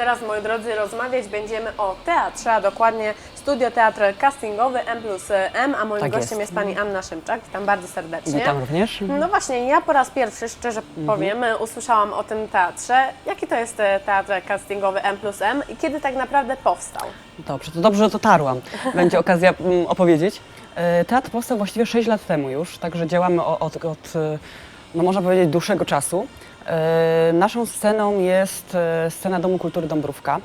teraz, moi drodzy, rozmawiać będziemy o teatrze, a dokładnie Studio Teatr Castingowy M plus M, a moim Tak gościem jest. jest Pani Anna Szymczak. Witam bardzo serdecznie. Witam również. No właśnie, ja po raz pierwszy, szczerze powiem, usłyszałam o tym teatrze. Jaki to jest e, teatr castingowy M plus M i kiedy tak naprawdę powstał? Dobrze, to dobrze, że dotarłam. Będzie okazja mm, opowiedzieć. E, Teatr powstał właściwie 6 lat temu już, także działamy od, od e, no można powiedzieć, dłuższego czasu. E, Naszą sceną jest e, scena Domu Kultury Dąbrówka.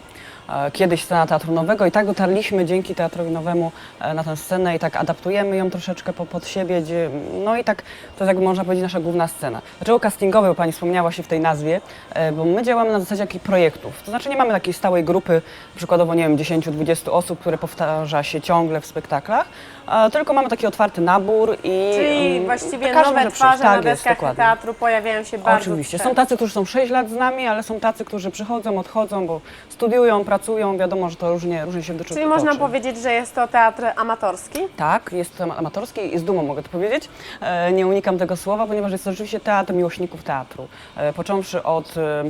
E, Kiedyś scena Teatru Nowego i tak dotarliśmy dzięki Teatrowi Nowemu e, na tę scenę i tak adaptujemy ją troszeczkę po, pod siebie. Gdzie, no i tak to jest jakby można powiedzieć nasza główna scena. Dlaczego castingowy, bo Pani wspomniała się w tej nazwie, e, bo my działamy na zasadzie takich projektów. To znaczy nie mamy takiej stałej grupy, przykładowo nie wiem, 10-20 osób, które powtarza się ciągle w spektaklach, tylko mamy taki otwarty nabór i Czyli mm, właściwie nowe twarze na Tak jest, deskach dokładnie. teatru pojawiają się bardzo Oczywiście. Są tacy, którzy są 6 lat z nami, ale są tacy, którzy przychodzą, odchodzą, bo studiują, pracują, wiadomo, że to różnie, różnie się do czego Czyli można powiedzieć, że jest to teatr amatorski? Tak, jest to amatorski i z dumą mogę to powiedzieć. E, Nie unikam tego słowa, ponieważ jest to rzeczywiście teatr miłośników teatru. E, Począwszy od e,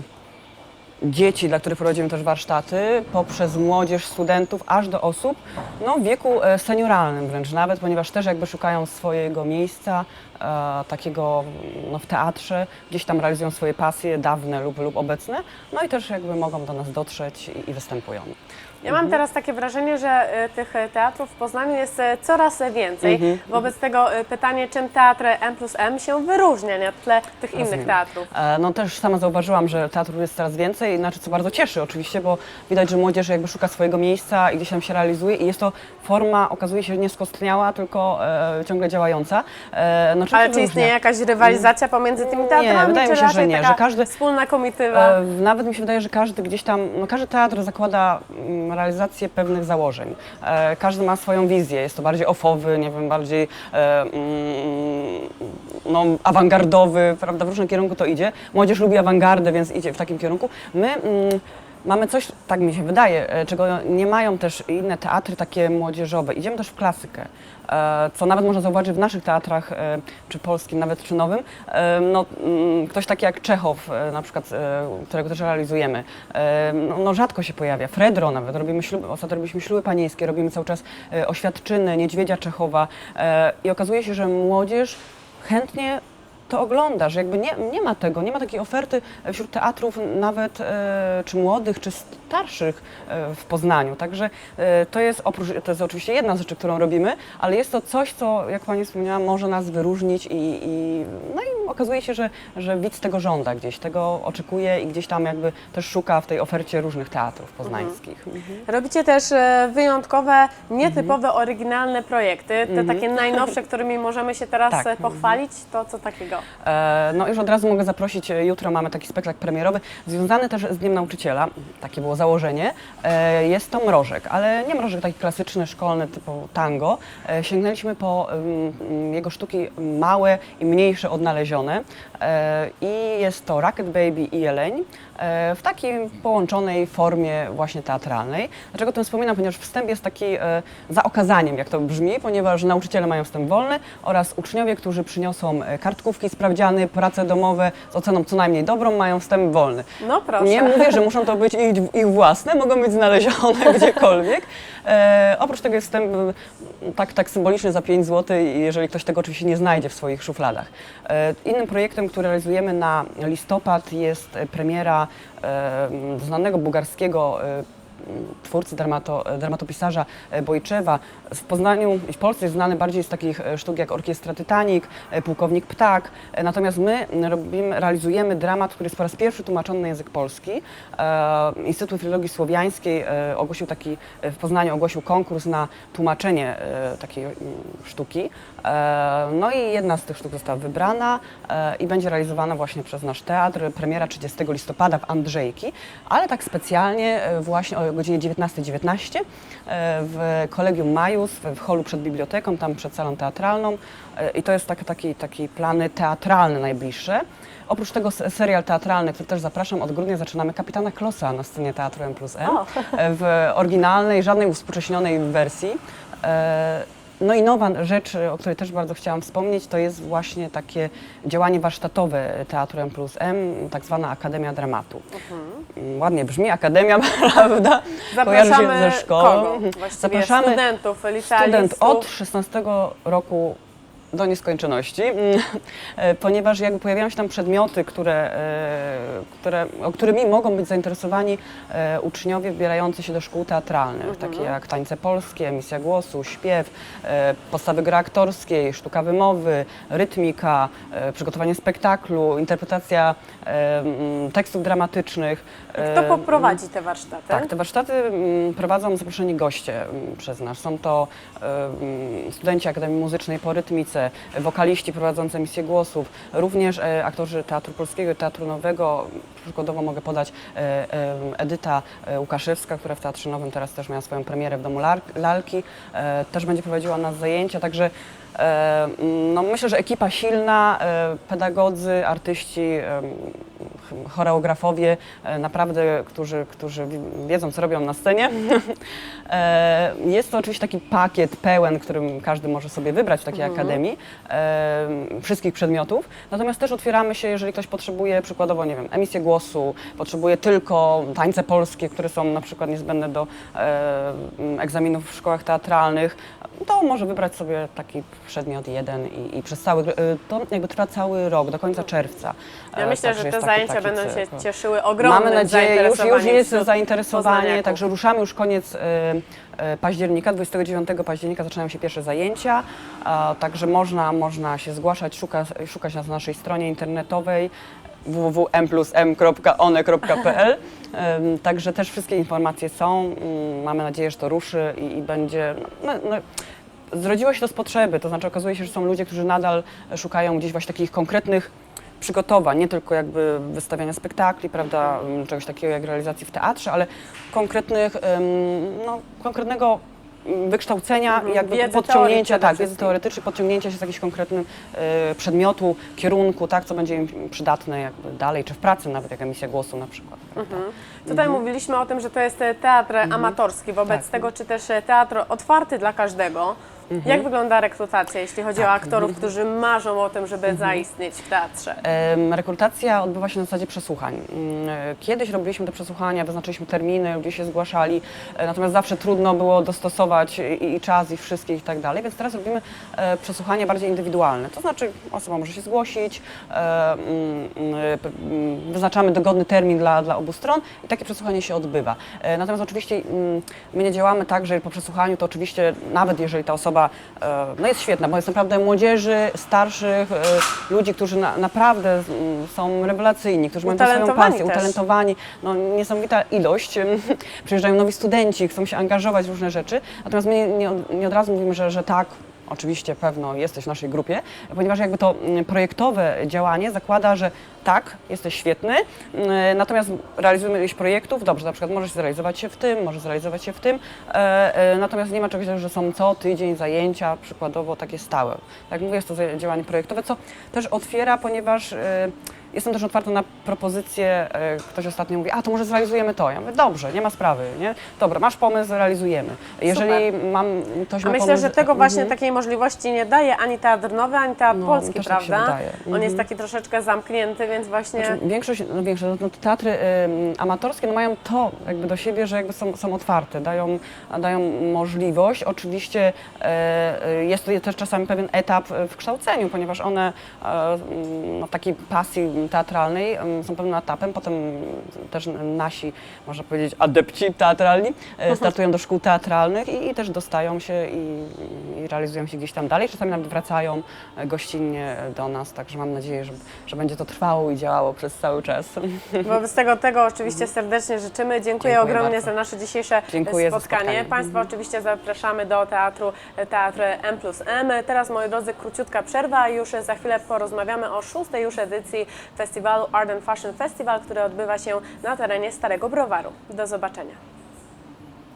dzieci, dla których prowadzimy też warsztaty, poprzez młodzież, studentów, aż do osób no, w wieku e, senioralnym wręcz nawet, ponieważ też jakby szukają swojego miejsca e, takiego no, w teatrze, gdzieś tam realizują swoje pasje dawne lub, lub obecne, no i też jakby mogą do nas dotrzeć i, i występują. Ja mam teraz takie wrażenie, że e, tych e, teatrów w Poznaniu jest e, coraz więcej. Mhm. Wobec tego e, pytanie, czym teatr M plus M się wyróżnia na tle tych innych teatrów? E, No też sama zauważyłam, że teatru jest coraz więcej, znaczy co bardzo cieszy oczywiście, bo widać, że młodzież jakby szuka swojego miejsca i gdzieś tam się realizuje i jest to forma, okazuje się, nie skostniała, tylko e, ciągle działająca. E, no, Ale czy istnieje jakaś rywalizacja pomiędzy tymi Nie, teatrami? wydaje czy mi się, że nie, że każdy- wspólna komitywa? E, Nawet mi się wydaje, że każdy gdzieś tam, no każdy teatr zakłada mm, realizację pewnych założeń. E, Każdy ma swoją wizję, jest to bardziej ofowy, nie wiem, bardziej e, mm, no, awangardowy, prawda, w różnym kierunku to idzie. Młodzież lubi awangardę, więc idzie w takim kierunku. My mm, mamy coś, tak mi się wydaje, e, czego nie mają też inne teatry takie młodzieżowe. Idziemy też w klasykę. E, Co nawet można zauważyć w naszych teatrach, e, czy polskim, nawet czy nowym. No, mm, ktoś taki jak Czechow, na przykład, którego też realizujemy, no, no rzadko się pojawia. Fredro nawet, robimy śluby, ostatnio robiliśmy śluby panieńskie, robimy cały czas oświadczyny, Niedźwiedzia Czechowa i okazuje się, że młodzież chętnie to ogląda, że jakby nie, nie ma tego, nie ma takiej oferty wśród teatrów nawet e, czy młodych, czy starszych e, w Poznaniu. Także e, to jest oprócz, to jest oczywiście jedna z rzeczy, którą robimy, ale jest to coś, co jak Pani wspomniała, może nas wyróżnić i, i no i okazuje się, że, że widz tego żąda gdzieś, tego oczekuje i gdzieś tam jakby też szuka w tej ofercie różnych teatrów poznańskich. Robicie też e, wyjątkowe, nietypowe, Mhm. oryginalne projekty, te takie najnowsze, którymi możemy się teraz Tak. e, pochwalić. To co takiego? E, No już od razu mogę zaprosić, e, jutro mamy taki spektakl premierowy, związany też z Dniem Nauczyciela, takie było założenie. E, Jest to mrożek, ale nie mrożek taki klasyczny, szkolny, typu tango. Sięgnęliśmy po jego sztuki małe i mniejsze odnalezione i jest to Rocket Baby i Jeleń w takiej połączonej formie właśnie teatralnej. Dlaczego o tym wspominam? Ponieważ wstęp jest taki za okazaniem, jak to brzmi, ponieważ nauczyciele mają wstęp wolny oraz uczniowie, którzy przyniosą e, kartkówki, sprawdziany, prace domowe z oceną co najmniej dobrą, mają wstęp wolny. No proszę. Nie mówię, że muszą to być ich, ich własne, mogą być znalezione gdziekolwiek. E, oprócz tego jest wstęp e, tak, tak symboliczny za 5 zł, jeżeli ktoś tego oczywiście nie znajdzie w swoich szufladach. E, innym projektem, który realizujemy na listopad jest premiera e, znanego bułgarskiego e, twórcy, dramato, dramatopisarza e, Bojczewa. W Poznaniu w Polsce jest znany bardziej z takich e, sztuk jak Orkiestra Titanic, e, Pułkownik Ptak. Natomiast my robimy, realizujemy dramat, który jest po raz pierwszy tłumaczony na język polski. Instytut Filologii Słowiańskiej ogłosił taki, w Poznaniu ogłosił konkurs na tłumaczenie takiej sztuki. No i jedna z tych sztuk została wybrana i będzie realizowana właśnie przez nasz teatr. Premiera 30 listopada w Andrzejki, ale tak specjalnie właśnie godzinie 19.19 e, w Kolegium Majus, w holu przed biblioteką, tam przed salą teatralną. E, I to jest tak, taki, taki plany teatralne najbliższe. Oprócz tego serial teatralny, który też zapraszam, od grudnia zaczynamy Kapitana Klosa na scenie Teatru M plus M e, w oryginalnej, żadnej uwspółcześnionej wersji. No i nowa rzecz, o której też bardzo chciałam wspomnieć, to jest właśnie takie działanie warsztatowe Teatru M plus M, tak zwana Akademia Dramatu. Mm, Ładnie brzmi, Akademia, prawda? Kojarzy się Zapraszamy ze szkołą. Zapraszamy studentów, licealistów. student od 16 roku do nieskończoności, mm, e, ponieważ jakby pojawiają się tam przedmioty, które, e, które, którymi mogą być zainteresowani e, uczniowie wybierający się do szkół teatralnych, takie jak tańce polskie, emisja głosu, śpiew, podstawy gry aktorskiej, sztuka wymowy, rytmika, przygotowanie spektaklu, interpretacja mm, tekstów dramatycznych. Kto poprowadzi te warsztaty? tak, te warsztaty mm, prowadzą zaproszeni goście przez nas. Są to studenci Akademii Muzycznej po rytmice, wokaliści prowadzący emisję głosów, również e, aktorzy Teatru Polskiego i Teatru Nowego. Przykładowo mogę podać e, e, Edyta Łukaszewska, która w Teatrze Nowym teraz też miała swoją premierę w Domu Lalki. Też będzie prowadziła nas zajęcia, także no myślę, że ekipa silna, pedagodzy, artyści, choreografowie, naprawdę, którzy, którzy wi- wiedzą, co robią na scenie. Jest to oczywiście taki pakiet pełen, którym każdy może sobie wybrać w takiej akademii, wszystkich przedmiotów. Natomiast też otwieramy się, jeżeli ktoś potrzebuje przykładowo, nie wiem, emisję głosu, potrzebuje tylko tańce polskie, które są na przykład niezbędne do egzaminów w szkołach teatralnych, to może wybrać sobie taki przedmiot jeden i, i przez cały, e, to jakby trwa cały rok, do końca czerwca. Ja myślę, że te taki- zajęcia taki będą się cykl. cieszyły ogromnym Mamy nadzieję, już, już jest zainteresowanie, także ruszamy już koniec e, e, października, 29 października zaczynają się pierwsze zajęcia, także można, można się zgłaszać, szuka, szukać nas na naszej stronie internetowej www.mplusm.one.pl Em, Także też wszystkie informacje są. Mm, Mamy nadzieję, że to ruszy i, i będzie. No, no, zrodziło się to z potrzeby, to znaczy okazuje się, że są ludzie, którzy nadal szukają gdzieś właśnie takich konkretnych przygotowań, nie tylko jakby wystawiania spektakli, prawda, m, czegoś takiego jak realizacji w teatrze, ale konkretnych, no, konkretnego m, wykształcenia i jakby Wiedzy podciągnięcia, przede tak, wiedzy teoretycznej, podciągnięcia się z jakiegoś konkretnym e, przedmiotu, kierunku, tak, co będzie im przydatne jakby dalej, czy w pracy nawet, jak emisja głosu na przykład. prawda. Tutaj mówiliśmy o tym, że to jest teatr amatorski, wobec Mhm. Tak. tego, czy też teatr otwarty dla każdego. Mhm. Jak wygląda rekrutacja, jeśli chodzi Tak. o aktorów, którzy marzą o tym, żeby zaistnieć w teatrze? Em, Rekrutacja odbywa się na zasadzie przesłuchań. Mm, e, Kiedyś robiliśmy te przesłuchania, wyznaczyliśmy terminy, ludzie się zgłaszali, e, natomiast zawsze trudno było dostosować i, i czas, i wszystkich i tak dalej, więc teraz robimy e, przesłuchania bardziej indywidualne. To znaczy osoba może się zgłosić, e, mm, mm, p- mm, wyznaczamy dogodny termin dla, dla obu stron i takie przesłuchanie się odbywa. E, Natomiast oczywiście mm, my nie działamy tak, że po przesłuchaniu to oczywiście nawet jeżeli ta osoba e, no jest świetna, bo jest naprawdę młodzieży, starszych, e, ludzi, którzy na, naprawdę mm, są rewelacyjni, którzy mają swoją pasję, też. utalentowani, no niesamowita ilość. Przyjeżdżają nowi studenci, chcą się angażować w różne rzeczy, natomiast my nie, nie, od, nie od razu mówimy, że, że tak, oczywiście pewno jesteś w naszej grupie, ponieważ jakby to mm, projektowe działanie zakłada, że tak, jesteś świetny, mm, natomiast realizujemy ileś projektów, dobrze, na przykład możesz zrealizować się w tym, możesz zrealizować się w tym, e, e, natomiast nie ma czegoś że są co tydzień zajęcia, przykładowo takie stałe. Tak mówię, jest to działanie projektowe, co też otwiera, ponieważ e, Jestem też otwarta na propozycje. e, Ktoś ostatnio mówi, a to może zrealizujemy to. Ja mówię, dobrze, nie ma sprawy, nie? Dobra, masz pomysł, zrealizujemy. Jeżeli mam, ktoś A ma myślę, pomysł... że tego właśnie Mhm. takiej możliwości nie daje ani teatr nowy, ani teatr No, polski, tak się prawda? On jest Mhm. taki troszeczkę zamknięty, więc właśnie... Znaczy, większość, no większość, no, teatry ym, amatorskie no, mają to jakby do siebie, że jakby są, są otwarte, dają, dają możliwość. Oczywiście e, jest to też czasami pewien etap w kształceniu, ponieważ one mm, no, takiej pasji teatralnej em, są pewnym etapem, potem też nasi, można powiedzieć, adepci teatralni e, startują do szkół teatralnych i, i też dostają się i, i realizują się gdzieś tam dalej. Czasami nawet wracają gościnnie do nas, także mam nadzieję, że, że będzie to trwało i działało przez cały czas. Wobec tego, tego oczywiście serdecznie życzymy. Dziękuję, Dziękuję ogromnie bardzo. za nasze dzisiejsze Dziękuję za spotkanie. spotkanie. Państwa oczywiście zapraszamy do teatru Teatr M plus M. Teraz, moi drodzy, króciutka przerwa, już za chwilę porozmawiamy o szóstej już edycji festiwalu Art Fashion Festival, który odbywa się na terenie Starego Browaru. Do zobaczenia.